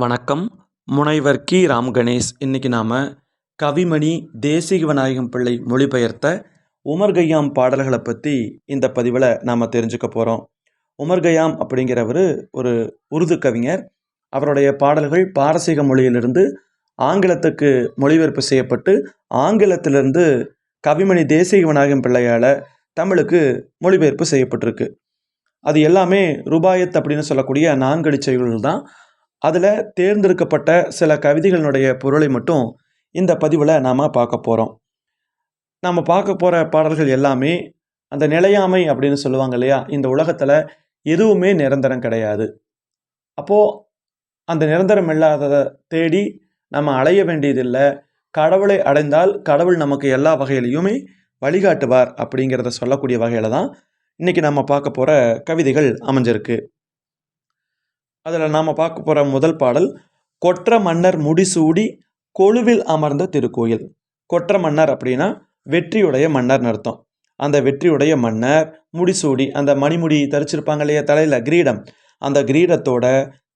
வணக்கம். முனைவர் கி. ராம் கணேஷ். இன்றைக்கி நாம் கவிமணி தேசிக விநாயகம் பிள்ளை மொழிபெயர்த்த உமர் கய்யாம் பாடல்களை பற்றி இந்த பதிவில் நாம் தெரிஞ்சுக்க போகிறோம் உமர் கய்யாம் அப்படிங்கிறவர் ஒரு உருது கவிஞர். அவருடைய பாடல்கள் பாரசீக மொழியிலிருந்து ஆங்கிலத்துக்கு மொழிபெயர்ப்பு செய்யப்பட்டு ஆங்கிலத்திலிருந்து கவிமணி தேசிக விநாயகம் பிள்ளையால் தமிழுக்கு மொழிபெயர்ப்பு செய்யப்பட்டிருக்கு. அது எல்லாமே ருபாயத் அப்படின்னு சொல்லக்கூடிய நான்கடிச் செயல்கள் தான். அதில் தேர்ந்தெடுக்கப்பட்ட சில கவிதைகளினுடைய பொருளை மட்டும் இந்த பதிவில் நாம் பார்க்க போகிறோம் நாம் பார்க்க போகிற பாடல்கள் எல்லாமே அந்த நிலையாமை அப்படின்னு சொல்லுவாங்க இல்லையா? இந்த உலகத்தில் எதுவுமே நிரந்தரம் கிடையாது. அப்போது அந்த நிரந்தரம் இல்லாததை தேடி நம்ம அலைய வேண்டியதில்லை. கடவுளை அடைந்தால் கடவுள் நமக்கு எல்லா வகையிலையுமே வழிகாட்டுவார் அப்படிங்கிறத சொல்லக்கூடிய வகையில் தான் இன்றைக்கி நம்ம பார்க்க போகிற கவிதைகள் அமைஞ்சிருக்கு. அதில் நாம் பார்க்க போகிற முதல் பாடல் கொற்ற மன்னர் முடிசூடி கொழுவில் அமர்ந்த திருக்கோயில். கொற்ற மன்னர் அப்படின்னா வெற்றியுடைய மன்னர்னு அர்த்தம். அந்த வெற்றியுடைய மன்னர் முடிசூடி அந்த மணிமுடி தரிச்சிருப்பாங்க இல்லையா தலையில்? கிரீடம். அந்த கிரீடத்தோட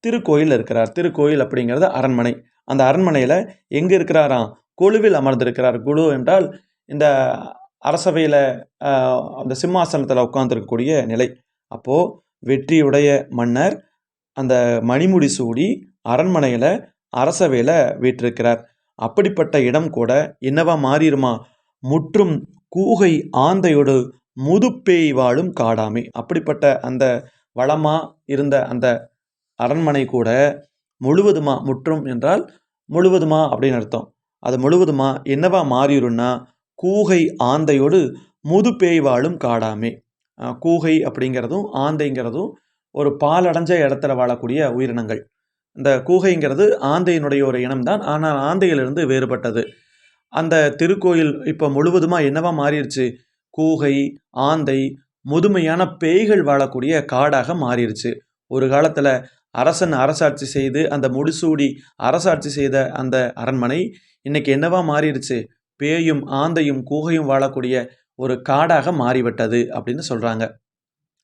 திருக்கோயில் இருக்கிறார். திருக்கோயில் அப்படிங்கிறது அரண்மனை. அந்த அரண்மனையில் எங்கே இருக்கிறாராம்? கொழுவில் அமர்ந்திருக்கிறார். குழு என்றால் இந்த அரசவையில் அந்த சிம்மாசனத்தில் உட்காந்துருக்கக்கூடிய நிலை. அப்போது வெற்றியுடைய மன்னர் அந்த மணிமுடி சூடி அரண்மனையில் அரசவையில் வீற்றிருக்கிறார். அப்படிப்பட்ட இடம் கூட என்னவா மாறிடுமா? முற்றும் கூகை ஆந்தையோடு முதுப்பேய் வாழும் காடாமை. அப்படிப்பட்ட அந்த வளமாக இருந்த அந்த அரண்மனை கூட முழுவதுமா முற்றும் என்றால் முழுவதுமா அப்படின்னு அர்த்தம். அது முழுவதுமா என்னவா மாறிடும்னா கூகை ஆந்தையோடு முதுப்பேய் வாழும் காடாமே. கூகை அப்படிங்கிறதும் ஆந்தைங்கிறதும் ஒரு பாலடைஞ்ச இடத்துல வாழக்கூடிய உயிரினங்கள். இந்த கூகைங்கிறது ஆந்தையினுடைய ஒரு இனம்தான். ஆனால் ஆந்தையிலிருந்து வேறுபட்டது. அந்த திருக்கோயில் இப்போ முழுவதுமாக என்னவா மாறிடுச்சு? கூகை ஆந்தை முதுமையான பேய்கள் வாழக்கூடிய காடாக மாறிடுச்சு. ஒரு காலத்தில் அரசன் அரசாட்சி செய்து அந்த முடிசூடி அரசாட்சி செய்த அந்த அரண்மனை இன்னைக்கு என்னவா மாறிடுச்சு? பேயும் ஆந்தையும் கூகையும் வாழக்கூடிய ஒரு காடாக மாறிவிட்டது அப்படின்னு சொல்கிறாங்க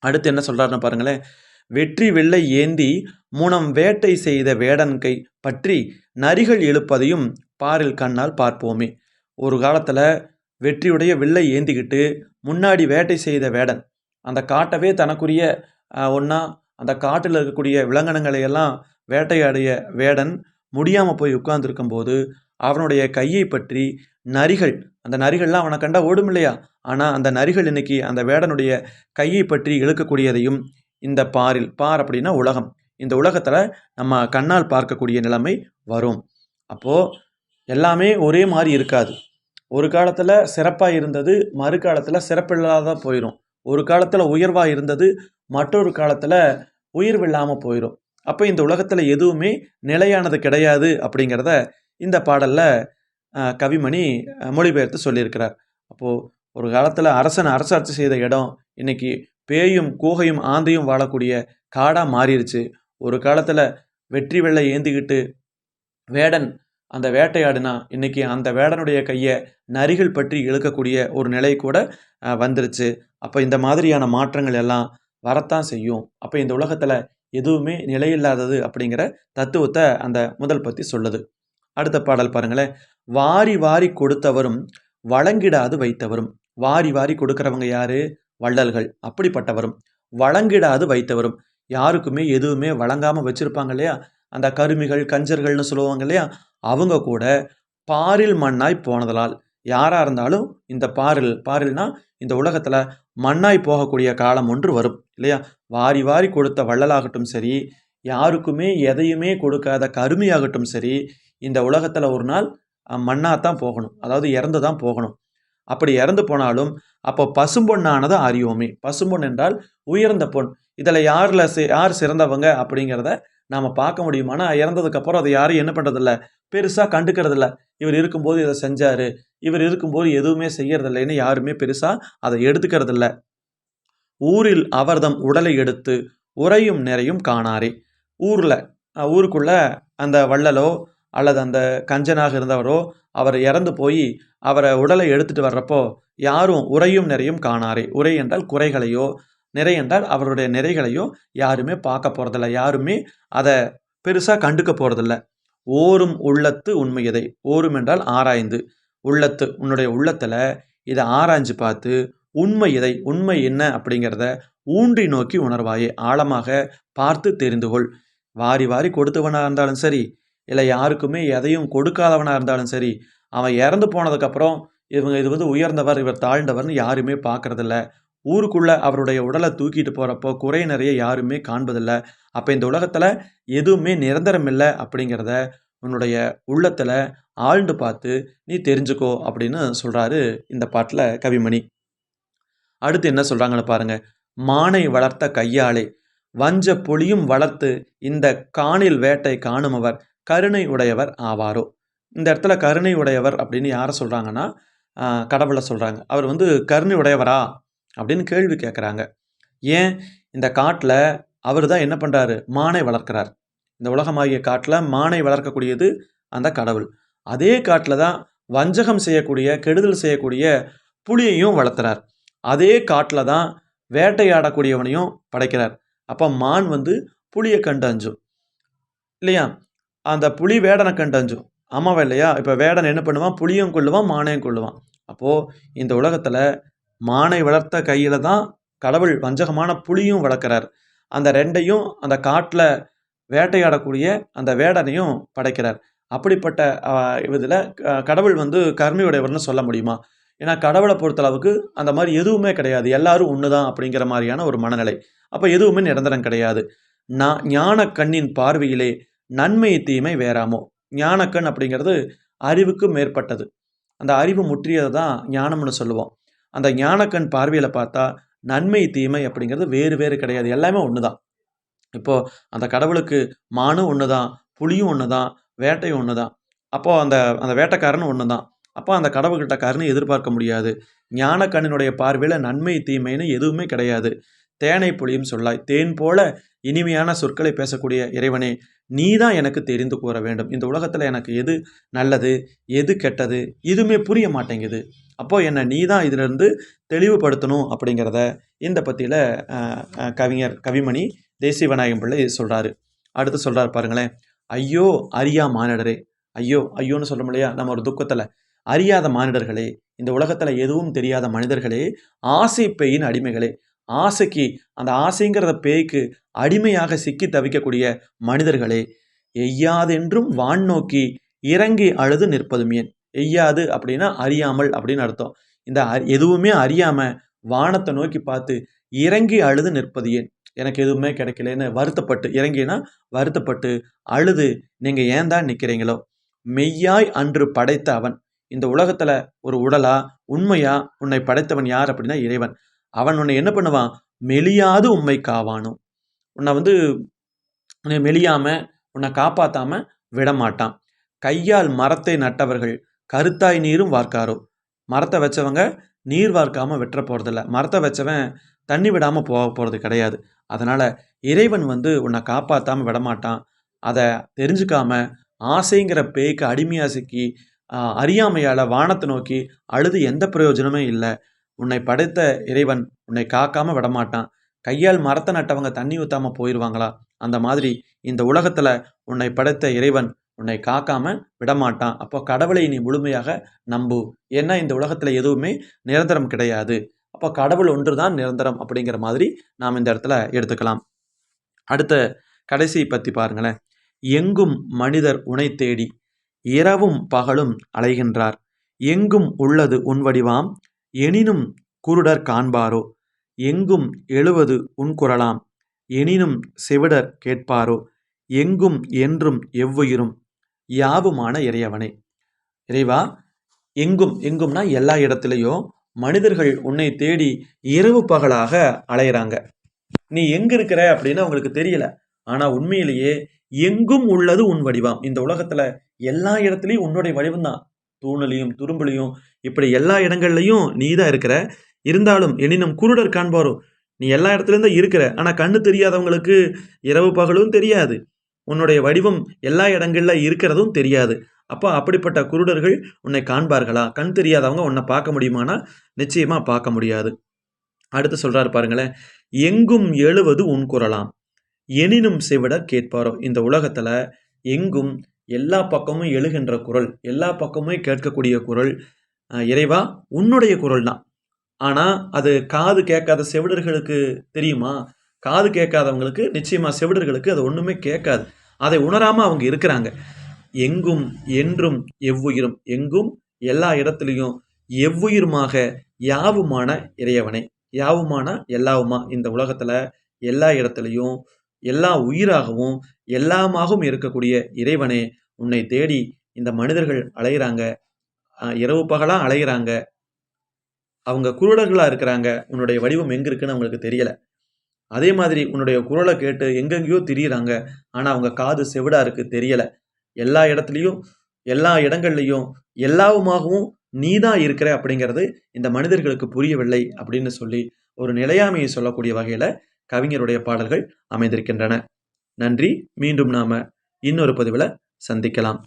அடுத்து என்ன சொல்கிறாருன்னு பாருங்களேன். வெற்றி வெள்ளை ஏந்தி முனம் வேட்டை செய்த வேடன்கை பற்றி நரிகள் எழுப்பதையும் பாரில் கண்ணால் பார்ப்போமே. ஒரு காலத்தில் வெற்றியுடைய வில்லை ஏந்திக்கிட்டு முன்னாடி வேட்டை செய்த வேடன் அந்த காட்டவே தனக்குரிய ஒன்றா அந்த காட்டில் இருக்கக்கூடிய விலங்கினங்களை எல்லாம் வேட்டையாடிய வேடன் முடியாமல் போய் உட்கார்ந்துருக்கும் போது அவனுடைய கையை பற்றி நரிகள் அந்த நரிகள்லாம் அவனை கண்டா ஓடும் இல்லையா ஆனால் அந்த நரிகள் இன்னைக்கு அந்த வேடனுடைய கையை பற்றி இழுக்கக்கூடியதையும் இந்த பாரில் பார் அப்படின்னா உலகம். இந்த உலகத்தில் நம்ம கண்ணால் பார்க்கக்கூடிய நிலைமை வரும். அப்போது எல்லாமே ஒரே மாதிரி இருக்காது. ஒரு காலத்தில் சிறப்பாக இருந்தது மறு காலத்தில் சிறப்பில்லாத போயிடும் ஒரு காலத்தில் உயர்வாக இருந்தது மற்றொரு காலத்தில் உயர்வில்லாமல் போயிடும் அப்போ இந்த உலகத்தில் எதுவுமே நிலையானது கிடையாது அப்படிங்கிறத இந்த பாடலில் கவிமணி மொழிபெயர்த்து சொல்லியிருக்கிறார். அப்போது ஒரு காலத்தில் அரசன் அரசாட்சி செய்த இடம் இன்றைக்கி பேயும் கூகையும் ஆந்தையும் வாழக்கூடிய காடாக மாறிடுச்சு ஒரு காலத்தில் வெற்றி வெள்ளை ஏந்திக்கிட்டு வேடன் அந்த வேட்டையாடுனா இன்றைக்கி அந்த வேடனுடைய கையை நரிகள் பற்றி இழுக்கக்கூடிய ஒரு நிலை கூட வந்துருச்சு. அப்போ இந்த மாதிரியான மாற்றங்கள் எல்லாம் வரத்தான் செய்யும். அப்போ இந்த உலகத்தில் எதுவுமே நிலையில்லாதது அப்படிங்கிற தத்துவத்தை அந்த முதல் பற்றி சொல்லுது. அடுத்த பாடல் பாருங்களேன். வாரி வாரி கொடுத்தவரும் வழங்கிடாது வைத்தவரும். வாரி வாரி கொடுக்குறவங்க யாரு? வள்ளல்கள் அப்படிப்பட்டவரும் வழங்கிடாது வைத்தவரும். யாருக்குமே எதுவுமே வழங்காமல் வச்சுருப்பாங்க இல்லையா? அந்த கருமிகள் கஞ்சர்கள்னு சொல்லுவாங்க இல்லையா? அவங்க கூட பாரில் மண்ணாய் போனதலால். யாராக இருந்தாலும் இந்த பாரில் பாரில்னா இந்த உலகத்தில் மண்ணாய் போகக்கூடிய காலம் ஒன்று வரும் இல்லையா? வாரி வாரி கொடுத்த வள்ளலாகட்டும் சரி யாருக்குமே எதையுமே கொடுக்காத கருமையாகட்டும் சரி இந்த உலகத்தில் ஒரு நாள் மண்ணாக தான் போகணும். அதாவது இறந்து தான் போகணும். அப்படி இறந்து போனாலும் அப்போ பசும்பொன்னானது அறிவோமே பசும்பொன் என்றால் உயர்ந்த பொன். இதில் யாரில் யார் சிறந்தவங்க அப்படிங்கிறத நாம் பார்க்க முடியுமானா இறந்ததுக்கப்புறம் அதை யாரும் என்ன பண்ணுறதில்ல பெருசாக கண்டுக்கிறதில்ல. இவர் இருக்கும்போது இதை செஞ்சார். இவர் இருக்கும்போது எதுவுமே செய்யறதில்லைன்னு யாருமே பெருசாக அதை எடுத்துக்கிறதில்ல. ஊரில் அவர்தம் உடலை எடுத்து உறையும் நிறையும் காணாரே ஊரில் ஊருக்குள்ள அந்த வள்ளலோ அல்லது அந்த கஞ்சனாக இருந்தவரோ அவர் இறந்து போய் அவரை உடலை எடுத்துகிட்டு வர்றப்போ யாரும் உரையும் நிறையும் காணாரே. உரை என்றால் குறைகளையோ நிறை என்றால் அவருடைய நிறைகளையோ யாருமே பார்க்க போகிறதில்ல யாருமே அதை பெருசாக கண்டுக்க போகிறதில்ல ஓரும் உள்ளத்து உண்மை எதை ஓரும் என்றால் ஆராய்ந்து. உள்ளத்து உன்னுடைய உள்ளத்தில் இதை ஆராய்ஞ்சு பார்த்து உண்மை எதை உண்மை என்ன அப்படிங்கிறத ஊன்றி நோக்கி உணர்வாயே. ஆழமாக பார்த்து தெரிந்து கொள். வாரி வாரி கொடுத்தவனாக இருந்தாலும் சரி இல்லை யாருக்குமே எதையும் கொடுக்காதவனாக இருந்தாலும் சரி அவன் இறந்து போனதுக்கப்புறம் இவங்க இது வந்து உயர்ந்தவர் இவர் தாழ்ந்தவர்னு யாருமே பார்க்கறதில்ல. ஊருக்குள்ள அவருடைய உடலை தூக்கிட்டு போகிறப்போ குறை நிறைய யாருமே காண்பதில்லை. அப்போ இந்த உலகத்தில் எதுவுமே நிரந்தரம் இல்லை அப்படிங்கிறத உன்னுடைய உள்ளத்தில் ஆழ்ந்து பார்த்து நீ தெரிஞ்சுக்கோ அப்படின்னு சொல்கிறாரு இந்த பாட்டில் கவிமணி. அடுத்து என்ன சொல்கிறாங்கன்னு பாருங்க. மானை வளர்த்த கையாளே வஞ்ச புலியும் வளர்த்து இந்த காணில் வேட்டை காணுமவர் கருணை உடையவர் ஆவாரோ? இந்த இடத்துல கருணை உடையவர் அப்படின்னு யாரை சொல்கிறாங்கன்னா கடவுளை சொல்கிறாங்க அவர் வந்து கருணை உடையவரா அப்படின்னு கேள்வி கேட்குறாங்க ஏன்? இந்த காட்டில் அவர் தான் என்ன பண்ணுறாரு மானை வளர்க்குறார். இந்த உலகமாகிய காட்டில் மானை வளர்க்கக்கூடியது அந்த கடவுள். அதே காட்டில் தான் வஞ்சகம் செய்யக்கூடிய கெடுதல் செய்யக்கூடிய புலியையும் வளர்த்துறார் அதே காட்டில் தான் வேட்டையாடக்கூடியவனையும் படைக்கிறார். அப்போ மான் வந்து புளியை கண்டு அஞ்சும். இல்லையா? அந்த புலி வேடனை கண்டு அஞ்சும். ஆமாவா இல்லையா? இப்போ வேடன் என்ன பண்ணுவான்? புளியும் கொள்ளுவான் மானையும் கொள்ளுவான் அப்போது இந்த உலகத்தில் மானை வளர்த்த கையில் தான் கடவுள் வஞ்சகமான புளியும் வளர்க்குறார். அந்த ரெண்டையும் அந்த காட்டில் வேட்டையாடக்கூடிய அந்த வேடனையும் படைக்கிறார். அப்படிப்பட்ட இதில் கடவுள் வந்து கருணையுடையவர்னு சொல்ல முடியுமா? ஏன்னா கடவுளை பொறுத்தளவுக்கு அந்த மாதிரி எதுவுமே கிடையாது. எல்லாரும் ஒன்று தான் அப்படிங்கிற மாதிரியான ஒரு மனநிலை. அப்போ எதுவுமே நிரந்தரம் கிடையாது. நான் ஞான கண்ணின் பார்வையிலே நன்மை தீமை வேறாமோ? ஞானக்கண் அப்படிங்கிறது அறிவுக்கு மேற்பட்டது. அந்த அறிவு முற்றியதை தான் ஞானம்னு சொல்லுவோம். அந்த ஞானக்கண் பார்வையில் பார்த்தா நன்மை தீமை அப்படிங்கிறது வேறு வேறு கிடையாது. எல்லாமே ஒன்று தான் இப்போது அந்த கடவுளுக்கு மானும் ஒன்று தான் புலியும் ஒன்று தான் வேட்டையும் ஒன்று தான் அப்போது அந்த அந்த வேட்டைக்காரனும் ஒன்று தான் அப்போ அந்த கடவுள்கிட்ட கருணை எதிர்பார்க்க முடியாது. ஞானக்கண்ணினுடைய பார்வையில் நன்மை தீமைன்னு எதுவுமே கிடையாது. தேனை புலியும் சொல்லாய். தேன் போல இனிமையான சொற்களை பேசக்கூடிய இறைவனே நீ தான் எனக்கு தெரிந்து கூற வேண்டும். இந்த உலகத்தில் எனக்கு எது நல்லது எது கெட்டது எதுவுமே புரிய மாட்டேங்குது. அப்போது என்னை நீ தான் இதிலிருந்து தெளிவுபடுத்தணும் அப்படிங்கிறத இந்த பற்றியில் கவிஞர் கவிமணி தேசிய விநாயகம் பிள்ளை சொல்கிறாரு அடுத்து சொல்கிறார் பாருங்களேன். ஐயோ அரியா மானிடரே. ஐயோ ஐயோன்னு சொல்ல முடியா நம்ம ஒரு துக்கத்தில். அறியாத மானிடர்களே இந்த உலகத்தில் எதுவும் தெரியாத மனிதர்களே ஆசை பெயின் அடிமைகளே ஆசைக்கு அந்த ஆசைங்கிறத பேய்க்கு அடிமையாக சிக்கி தவிக்கக்கூடிய மனிதர்களே எய்யாதென்றும் வான் நோக்கி இறங்கி அழுது நிற்பதும் ஏன்? எய்யாது அப்படின்னா அறியாமல் அப்படின்னு அர்த்தம். இந்த எதுவுமே அறியாமல் வானத்தை நோக்கி பார்த்து இறங்கி அழுது நிற்பது ஏன்? எனக்கு எதுவுமே கிடைக்கலன்னு வருத்தப்பட்டு இறங்கினா வருத்தப்பட்டு அழுது நீங்கள் ஏன் தான் நிற்கிறீங்களோ மெய்யாய் அன்று படைத்த அவன். இந்த உலகத்தில் ஒரு உடலா உண்மையா உன்னை படைத்தவன் யார் அப்படின்னா இறைவன். அவன் உன்னை என்ன பண்ணுவான்? மெலியாது உண்மை காவானும் உன்னை வந்து உன்னை மெலியாமல் உன்னை காப்பாற்றாமல் விடமாட்டான். கையால் மரத்தை நட்டவர்கள் கருத்தாய் நீரும் வார்க்காரோ. மரத்தை வச்சவங்க நீர் வார்க்காமல் வெட்டுற போகிறதில்ல மரத்தை வச்சவன் தண்ணி விடாமல் போக போகிறது கிடையாது. அதனால் இறைவன் வந்து உன்னை காப்பாற்றாமல் விடமாட்டான். அதை தெரிஞ்சுக்காம ஆசைங்கிற பேய்க்கு அடிமையாக சிக்கி அறியாமையால் வானத்தை நோக்கி அழுது எந்த பிரயோஜனமே இல்லை. உன்னை படைத்த இறைவன் உன்னை காக்காமல் விடமாட்டான். கையால் மரத்தை நட்டவங்க தண்ணி ஊற்றாமல் போயிடுவாங்களா அந்த மாதிரி இந்த உலகத்தில் உன்னை படைத்த இறைவன் உன்னை காக்காமல் விடமாட்டான். அப்போ கடவுளை நீ முழுமையாக நம்பு. ஏன்னா இந்த உலகத்தில் எதுவுமே நிரந்தரம் கிடையாது. அப்போ கடவுள் ஒன்று தான் நிரந்தரம் அப்படிங்கிற மாதிரி நாம் இந்த இடத்துல எடுத்துக்கலாம். அடுத்த கடைசி பற்றி பாருங்களேன். எங்கும் மனிதர் உனை தேடி இரவும் பகலும் அலைகின்றார். எங்கும் உள்ளது உன் வடிவாம் எனினும் குருடர் காண்பாரோ? எங்கும் எழுவது உன்குரலாம் எனினும் செவிடர் கேட்பாரோ? எங்கும் என்றும் எவ்வுயிரும்? யாவுமான இறையவனே. இறைவா எங்கும் எங்கும்னா எல்லா இடத்துலையும் மனிதர்கள் உன்னை தேடி இரவு பகலாக அலையிறாங்க. நீ எங்க இருக்கிற அப்படின்னு அவங்களுக்கு தெரியல. ஆனா உண்மையிலேயே எங்கும் உள்ளது உன் வடிவம். இந்த உலகத்துல எல்லா இடத்துலையும் உன்னுடைய வடிவம் தான் தூணலையும் துரும்புலையும் இப்படி எல்லா இடங்கள்லையும் நீ தான் இருக்கிற. இருந்தாலும் எனினும் குருடர் காண்பாரோ நீ எல்லா இடத்துலேருந்து இருக்கிற. ஆனால் கண்ணு தெரியாதவங்களுக்கு இரவு பகலும் தெரியாது. உன்னுடைய வடிவம் எல்லா இடங்களில் இருக்கிறதும் தெரியாது. அப்போ அப்படிப்பட்ட குருடர்கள் உன்னை காண்பார்களா? கண் தெரியாதவங்க உன்னை பார்க்க முடியுமானா? நிச்சயமாக பார்க்க முடியாது. அடுத்து சொல்கிறாரு பாருங்களேன். எங்கும் எழுவது உன் குரலாம். எனினும் செவிட கேட்பாரோ? இந்த உலகத்தில் எங்கும் எல்லா பக்கமும் எழுகின்ற குரல் எல்லா பக்கமும் கேட்கக்கூடிய குரல் இறைவா உன்னுடைய குரல் தான் ஆனால் அது காது கேட்காத செவிடர்களுக்கு தெரியுமா? காது கேட்காதவங்களுக்கு நிச்சயமாக செவிடர்களுக்கு அது ஒன்றுமே கேட்காது. அதை உணராமல் அவங்க இருக்கிறாங்க. எங்கும் என்றும் எவ்வுயிரும். எங்கும் எல்லா இடத்துலையும் எவ்வுயிருமாக யாவுமான இறையவனே. யாவுமான எல்லாவுமா. இந்த உலகத்தில் எல்லா இடத்துலையும் எல்லா உயிராகவும் எல்லாமாகவும் இருக்கக்கூடிய இறைவனே. உன்னை தேடி இந்த மனிதர்கள் அலைகிறாங்க இரவு பகலாக அலைகிறாங்க அவங்க குருடர்களாக இருக்கிறாங்க. உன்னுடைய வடிவம் எங்கே இருக்குன்னு அவங்களுக்கு தெரியலை. அதே மாதிரி உன்னுடைய குரலை கேட்டு எங்கெங்கேயோ திரியிறாங்க. ஆனால் அவங்க காது செவிடாக இருக்குது தெரியலை. எல்லா இடத்துலையும் எல்லா இடங்கள்லையும் எல்லாவுமாகவும் நீ தான் இருக்கிற அப்படிங்கிறது இந்த மனிதர்களுக்கு புரியவில்லை அப்படின்னு சொல்லி ஒரு நிலையாமையை சொல்லக்கூடிய வகையில் கவிஞருடைய பாடல்கள் அமைந்திருக்கின்றன. நன்றி. மீண்டும் நாம் இன்னொரு பதிவில் சந்திக்கலாம்.